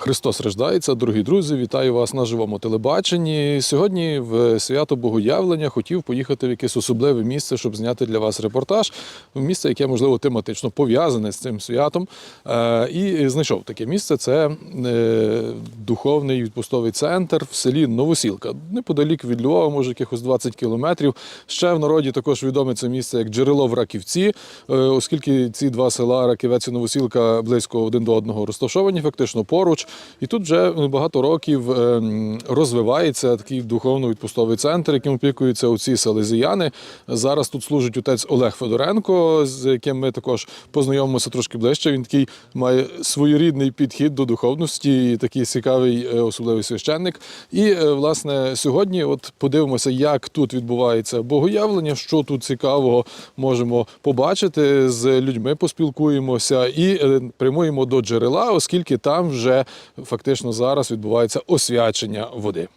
Христос рождається, дорогі друзі, вітаю вас на живому телебаченні. Сьогодні в свято Богоявлення хотів поїхати в якесь особливе місце, щоб зняти для вас репортаж. Місце, яке можливо тематично пов'язане з цим святом. Е, І знайшов таке місце. Це е, духовний відпустовий центр в селі Новосілка, неподалік від Львова, може якихось 20 кілометрів. Ще в народі також відоме це місце як джерело в Раківці, е, оскільки ці два села Раківець і Новосілка близько один до одного розташовані, фактично поруч. І тут вже багато років е, розвивається такий духовно-відпустовий центр, яким опікуються оці селезіяни. Зараз тут служить отець Олег Федоренко, з яким ми також познайомимося трошки ближче. Він такий має своєрідний підхід до духовності, і такий цікавий е, особливий священник. І е, власне сьогодні, от подивимося, як тут відбувається богоявлення, що тут цікавого можемо побачити з людьми, поспілкуємося і прямуємо до джерела, оскільки там вже фактично зараз відбувається освячення води.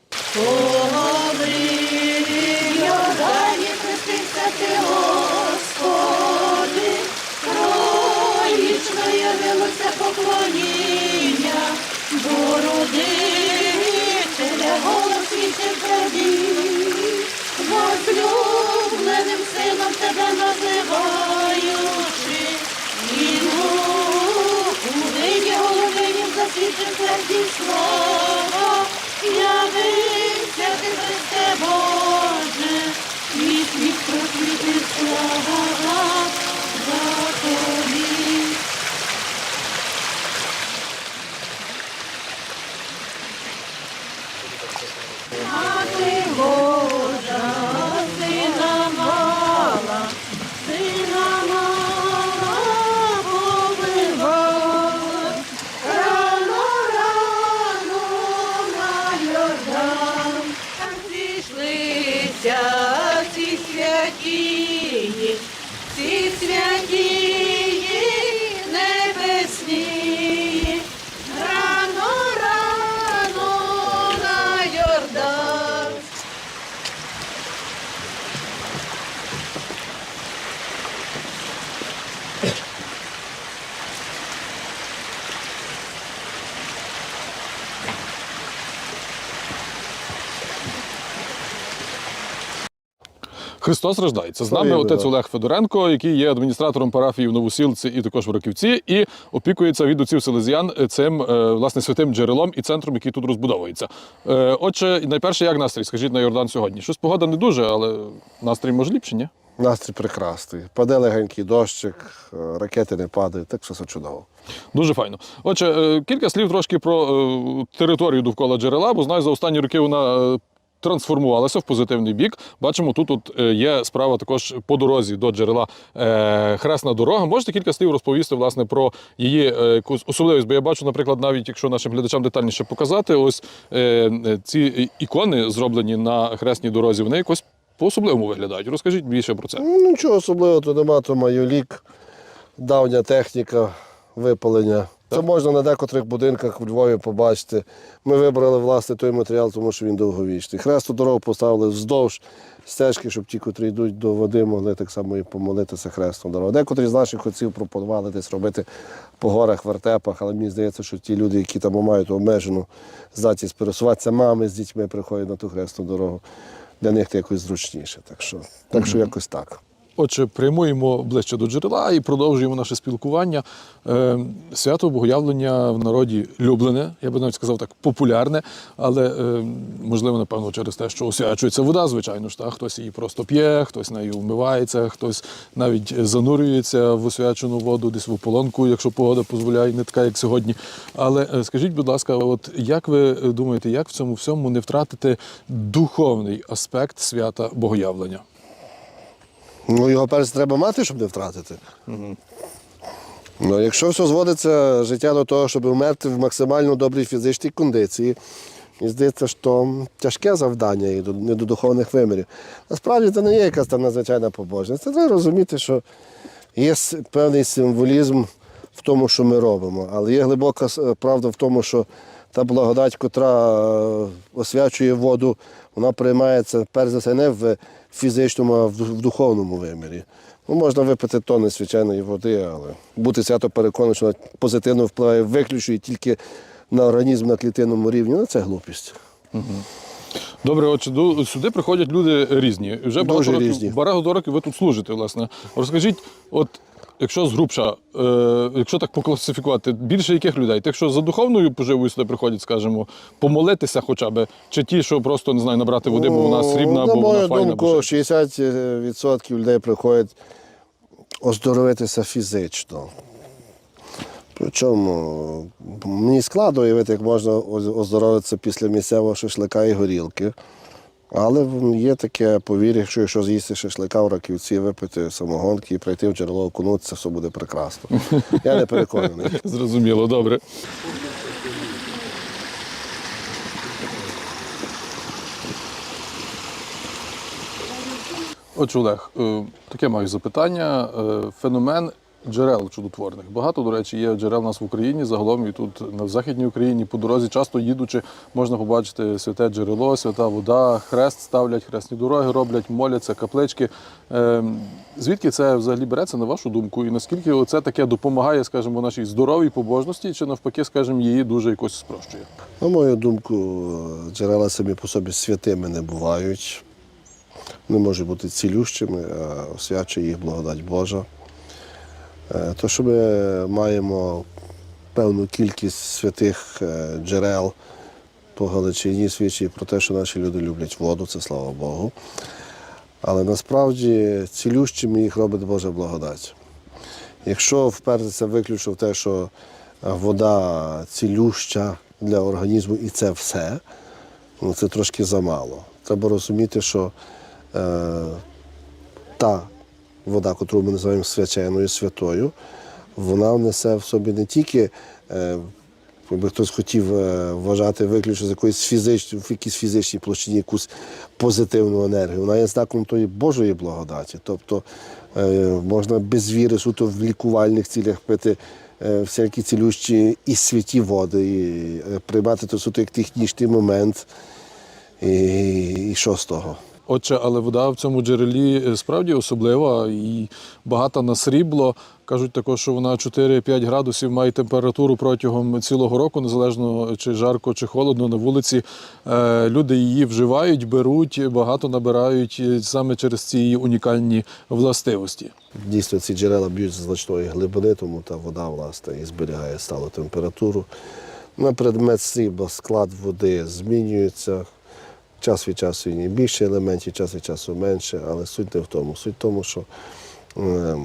and his love. Ці Христос рождається. З нами Слава отець Олег Федоренко, який є адміністратором парафії в Новосілці і також в Роківці, і опікується від отців селезіян цим е, власне святим джерелом і центром, який тут розбудовується. Е, Отже, найперше, як настрій? Скажіть на Йордан сьогодні. Щось погода не дуже, але настрій може ліпше, ні? Настрій прекрасний. Паде легенький дощик, е, ракети не падають, так все, чудово. Дуже файно. Отже, е, кілька слів трошки про е, територію довкола джерела, бо знаю, за останні роки вона. Трансформувалася в позитивний бік. Бачимо, тут от е, є справа також по дорозі до джерела е, хресна дорога. Можете кілька слів розповісти власне про її е, особливість? Бо я бачу, наприклад, навіть якщо нашим глядачам детальніше показати, ось ці ікони зроблені на хресній дорозі, вони якось по-особливому виглядають. Розкажіть більше про це. Ну, Нічого особливого, то нема, то майолік, давня техніка випалення. Це можна на декотрих будинках у Львові побачити. Ми вибрали власне той матеріал, тому що він довговічний. Хресту дорогу поставили вздовж стежки, щоб ті, котрі йдуть до води, могли так само і помолитися хрестом дорогу. Декотрі з наших отців пропонували десь робити по горах, вертепах, але мені здається, що ті люди, які там мають обмежену здатність пересуватися, мами з дітьми приходять на ту хрестну дорогу. Для них це якось зручніше. Так що, так що якось так. Отже, прямуємо ближче до джерела і продовжуємо наше спілкування. Е, Свято Богоявлення в народі люблене, я би навіть сказав так, популярне, але е, можливо, напевно, через те, що освячується вода, звичайно ж, так? хтось її просто п'є, хтось нею вмивається, хтось навіть занурюється в освячену воду, десь в ополонку, якщо погода дозволяє, не така, як сьогодні. Але е, скажіть, будь ласка, от як ви думаєте, як в цьому всьому не втратити духовний аспект свята Богоявлення? Ну, його перш треба мати, щоб не втратити. Ну, якщо все зводиться життя до того, щоб вмерти в максимально добрій фізичній кондиції, мені здається, що тяжке завдання і не до духовних вимірів. Насправді це не є якась там надзвичайна побожність. Це треба розуміти, що є певний символізм в тому, що ми робимо, але є глибока правда в тому, що та благодать, котра е, освячує воду, вона приймається перш за все не в фізичному, а в духовному вимірі. Ну, можна випити тонни звичайної води, але бути свято переконаний, що вона позитивно впливає виключно і тільки на організм на клітинному рівні, ну це глупість. Добре, отже, до- сюди приходять люди різні. Вже багато Дуже років, різні. багато років ви тут служите, власне. Розкажіть, от якщо згрубша, е, якщо так покласифікувати, більше яких людей? Тих, що за духовною поживою сюди приходять, скажімо, помолитися хоча б, чи ті, що просто не знаю, набрати води, бо вона срібна, На бо вона файна. думку, бо ще- 60% людей приходять оздоровитися фізично. Причому мені складно уявити, як можна оздоровитися після місцевого шашлика і горілки. Але є таке повір'я, що якщо з'їсти шашлика в раківці, випити самогонки і прийти в джерело окунутися, все буде прекрасно. Я не переконаний. Зрозуміло, добре. Отже, Олег, е, таке маю запитання. Е, Феномен джерел чудотворних. Багато, до речі, є джерел у нас в Україні. Загалом і тут на Західній Україні по дорозі, часто їдучи, можна побачити святе джерело, свята вода, хрест ставлять, хресні дороги роблять, моляться, каплички. Е, Звідки це взагалі береться, на вашу думку? І наскільки це таке допомагає, скажімо, нашій здоровій побожності, чи навпаки, скажімо, її дуже якось спрощує? На мою думку, джерела самі по собі святими не бувають. Не можуть бути цілющими, а освячує їх благодать Божа. Е, То, що ми маємо певну кількість святих е, джерел по Галичині, свідчить про те, що наші люди люблять воду, це слава Богу. Але насправді цілющими їх робить Божа благодать. Якщо впертися виключно в те, що вода цілюща для організму і це все, ну це трошки замало. Треба розуміти, що е, та вода, яку ми називаємо свяченою, святою, вона несе в собі не тільки, е, якби хтось хотів е, вважати виключно з якоїсь фізичної, в якійсь фізичній площині якусь позитивну енергію. Вона є знаком тої Божої благодаті. Тобто е, можна без віри суто в лікувальних цілях пити всякі цілющі і святі води, і приймати то суто як технічний момент. І, і що з того? Отже, але вода в цьому джерелі е, справді особлива і багата на срібло. Кажуть також, що вона 4-5 градусів має температуру протягом цілого року, незалежно чи жарко, чи холодно на вулиці. Е, Люди її вживають, беруть, багато набирають е, саме через ці її унікальні властивості. Дійсно, ці джерела б'ють з значної глибини, тому та вода власне і зберігає сталу температуру. На предмет срібла склад води змінюється. Час від часу є більше елементів, час від часу менше, але суть не в тому. Суть в тому, що е,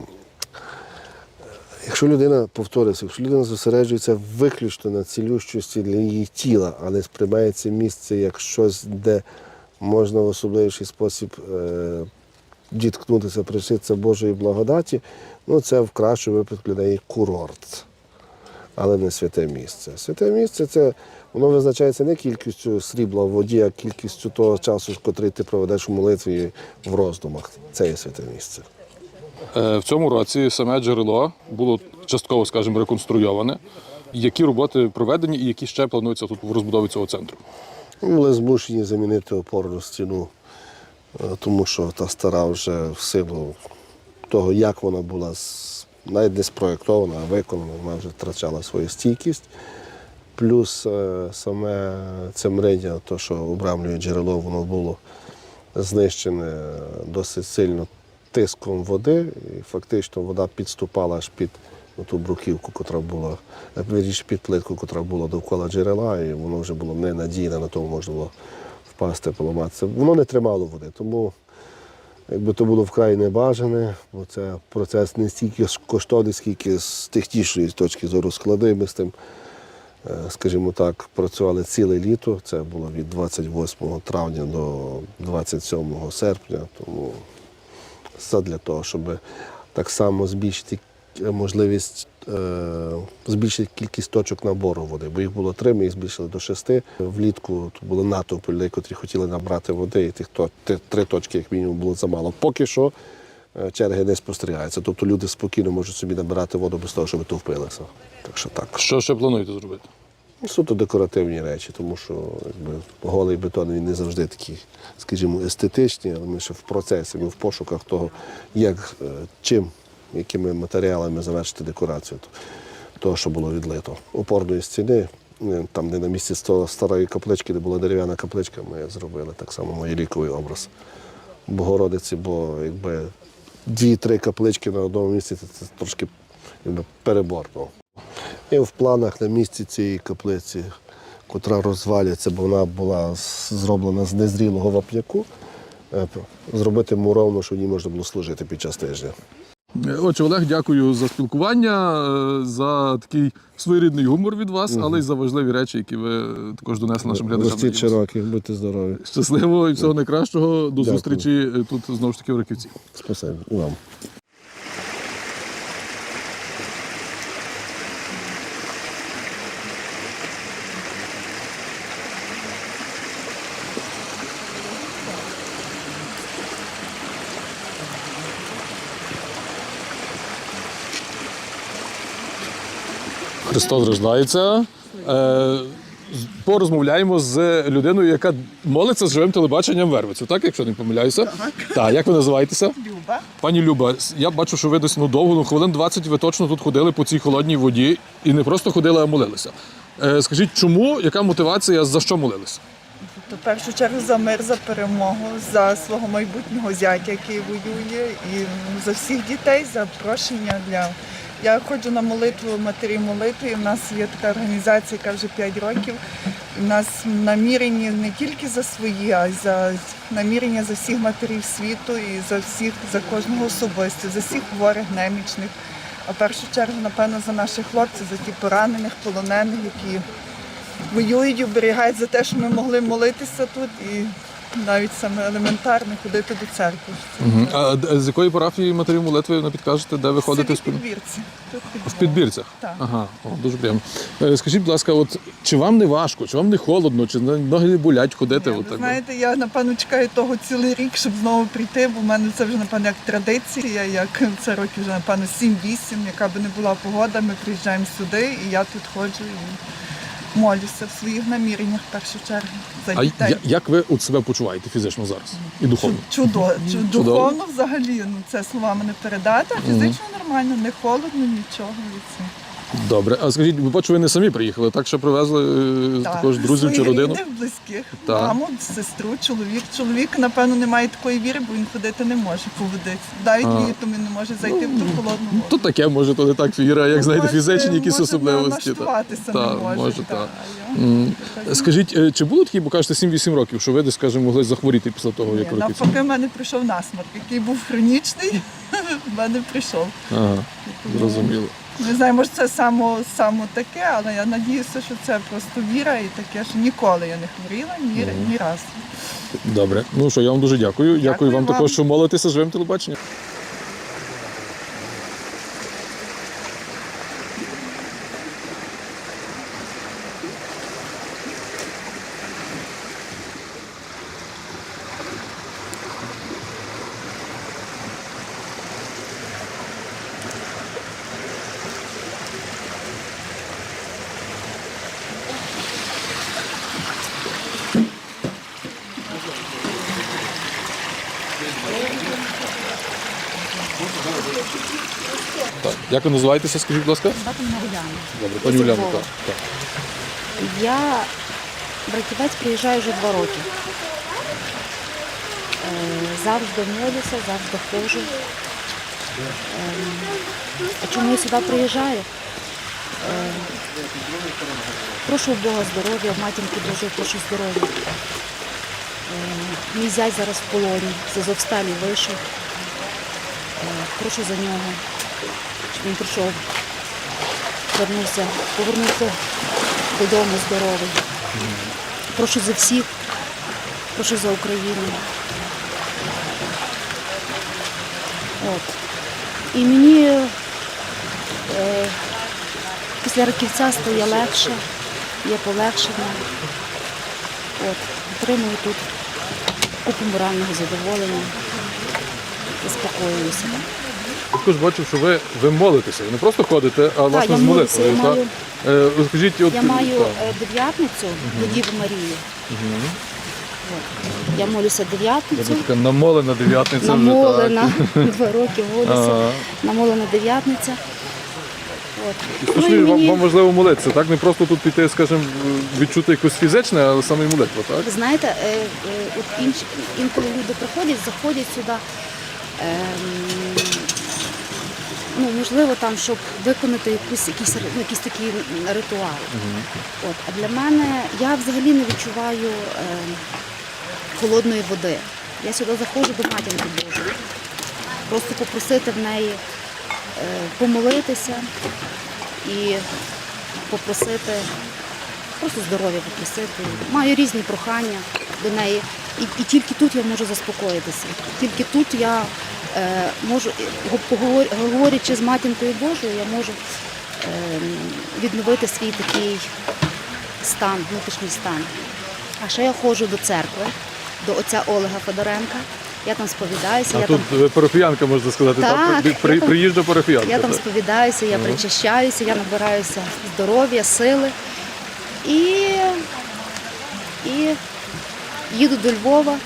якщо людина повторюється, якщо людина зосереджується виключно на цілющості для її тіла, а не сприймає це місце як щось, де можна в особливіший спосіб е, діткнутися, пришитися Божої благодаті, ну це в кращому випадку для неї курорт, але не святе місце. Святе місце це воно визначається не кількістю срібла в воді, а кількістю того часу, котрий ти проведеш у молитві в роздумах. Це є святе місце. Е, В цьому році саме джерело було частково, скажімо, реконструйоване. Які роботи проведені і які ще плануються тут в розбудові цього центру? Ми були змушені замінити опорну стіну, е, тому що та стара вже в силу того, як вона була навіть не спроєктована, а виконана, вона вже втрачала свою стійкість. Плюс е, саме це мридя, то, що обрамлює джерело, воно було знищене досить сильно тиском води, і фактично вода підступала аж під ту бруківку, котра була, е, вірніше, під плитку, котра була довкола джерела, і воно вже було ненадійне, на тому можна було впасти, поламатися. Воно не тримало води, тому якби то було вкрай небажане, бо це процес не стільки коштовний, скільки з технічної точки зору складний. Ми з тим, е, скажімо так, працювали ціле літо. Це було від 28 травня до 27 серпня. Тому задля того, щоб так само збільшити можливість, збільшити кількість точок набору води, бо їх було три, ми їх збільшили до шести. Влітку тут було натовп людей, котрі хотіли набрати води, і тих три точки, як мінімум, було замало. Поки що е, черги не спостерігаються. Тобто люди спокійно можуть собі набирати воду без того, щоб товпилися. Так що так. Що ще плануєте зробити? Суто декоративні речі, тому що якби, голий бетон він не завжди такий, скажімо, естетичний, але ми ще в процесі, ми в пошуках того, як, е, чим, якими матеріалами завершити декорацію того, що було відлито. Опорної стіни е, там, де на місці старої каплички, де була дерев'яна капличка, ми зробили так само мій образ Богородиці, бо якби дві-три каплички на одному місці це, трошки якби. Ну. І в планах на місці цієї каплиці, котра розвалюється, бо вона була зроблена з незрілого вапняку, е, зробити муровну, щоб в ній можна було служити під час тижня. Отже, Олег, дякую за спілкування, е, за такий своєрідний гумор від вас, але й за важливі речі, які ви е, також донесли нашим глядачам. Ростіть широкі, будьте здорові. Щасливо і всього найкращого. До Дякую. зустрічі е, тут знову ж таки в Раківці. Спасибі вам. Христос рождається. Е, Порозмовляємо з людиною, яка молиться з живим телебаченням Вервицю, так, якщо не помиляюся? Так. Так, як ви називаєтеся? Люба. Пані Люба, я бачу, що ви десь ну довго, ну хвилин 20 ви точно тут ходили по цій холодній воді і не просто ходили, а молилися. Е, скажіть, чому, яка мотивація, за що молилися? То в першу чергу за мир, за перемогу, за свого майбутнього зятя, який воює, і ну, за всіх дітей, за прощення для. Я ходжу на молитву матері молитви. в нас є така організація, яка вже 5 років. В нас намірені не тільки за свої, а й за намірення за всіх матерів світу і за всіх, за кожного особисто, за всіх хворих, немічних. А в першу чергу, напевно, за наших хлопців, за ті поранених, полонених, які воюють оберігають за те, що ми могли молитися тут і навіть саме елементарно ходити до церкви. А д- з якої парафії матерів молитви не підкажете, де ви ходите? в з під- підбірці. Тут В підбірцях? Так. Ага, о, дуже приємно. Е, Скажіть, будь ласка, от чи вам не важко, чи вам не холодно, чи на- ноги не болять ходити? Ні, от так? знаєте, я напевно чекаю того цілий рік, щоб знову прийти, бо в мене це вже напевно як традиція, як це років вже напевно 7-8, яка би не була погода, ми приїжджаємо сюди, і я тут ходжу і молюся в своїх наміреннях в першу чергу за А дітей. я- як ви от себе почуваєте фізично зараз і духовно? Чудо, чу- Чудово. духовно взагалі, ну це словами не передати, а фізично нормально, не холодно, нічого. І це. Добре. А скажіть, ви бачу, ви не самі приїхали, так що привезли е, Так, також друзів чи своїх родину? рідних, близьких, Так. маму, сестру, чоловік. Чоловік, напевно, не має такої віри, бо він ходити не може по водиці. Навіть А. літом він не може зайти в ту холодну воду. То таке, може, то не так віра, як знаєте, Може, фізичні якісь може, особливості. налаштуватися Та, не може. може, та, та. я- М, Скажіть, е, чи було такі, бо кажете, 7-8 років, що ви десь, скажімо, могли захворіти після того, як Ні, ви Навпаки, в мене прийшов насморк, який був хронічний, в мене прийшов. Ага, зрозуміло. Не знаю, може це само, само таке, але я надіюся, що це просто віра і таке, що ніколи я не хворіла ні, ні разу. Добре. Ну що, я вам дуже дякую. Дякую, Дякую вам вам. також, що молитеся живим телебаченням. Як ви називаєтеся, скажіть, будь ласка? Звати мене Уляна. Добре, пані Уляна. Так, так. Я в Раківець приїжджаю вже два роки. Е, Завжди молюся, завжди ходжу. Ем, А чому я сюди приїжджаю? Е, Прошу Бога здоров'я, в матінки Божої прошу здоров'я. Е, Мій зять зараз в полоні, з Азовсталі вийшов. Е, Прошу за нього, він прийшов вернувся, повернувся додому здоровий. Прошу за всіх, прошу за Україну. От. І мені е, після раківця стає легше, є полегшення. От. Отримую тут купу морального задоволення, заспокоюю себе. Також бачив, що ви, ви молитеся. Ви не просто ходите, а власне я з молюся, молитвою. я так? маю- Е, Розкажіть, от, Я маю так. е, дев'ятницю до Діви Марії. Я молюся дев'ятницю, Я така намолена дев'ятниця. вже, намолена, два роки молюся, Ага. намолена дев'ятниця. От. І Ну, і вам, мені- вам важливо молитися, так? Не просто тут піти, скажімо, відчути якусь фізичне, але саме і молитва, так? Ви знаєте, е, е, от інш, інколи люди приходять, заходять сюди, ем, ну, можливо, там, щоб виконати якусь, якийсь, ри- ну, якийсь такий ритуал. От. А для мене я взагалі не відчуваю ем, холодної води. Я сюди заходжу до матінки Божої. Просто попросити в неї е, помолитися і попросити просто здоров'я попросити. Маю різні прохання до неї. І, і тільки тут я можу заспокоїтися. Тільки тут я е, можу, е, го- поговор- говорячи з матінкою Божою, я можу е, відновити свій такий стан, внутрішній стан. А ще я ходжу до церкви, до отця Олега Федоренка. Я там сповідаюся, А я тут там е, парафіянка, можна сказати, так? Так, При- при- я там- приїжджа парафіянка. я там сповідаюся, я причащаюся, я набираюся здоров'я, сили і, і їду до Львова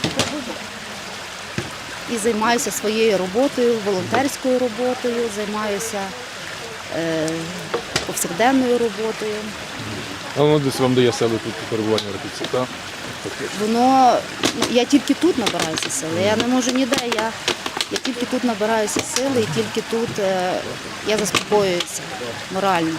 і займаюся своєю роботою, волонтерською роботою, займаюся е, повсякденною роботою. А воно десь вам дає себе тут перебування в Ракітці, так? Воно ну, я тільки тут набираюся сили. Я не можу ніде. Я, я тільки тут набираюся сили і тільки тут е, я заспокоююся морально.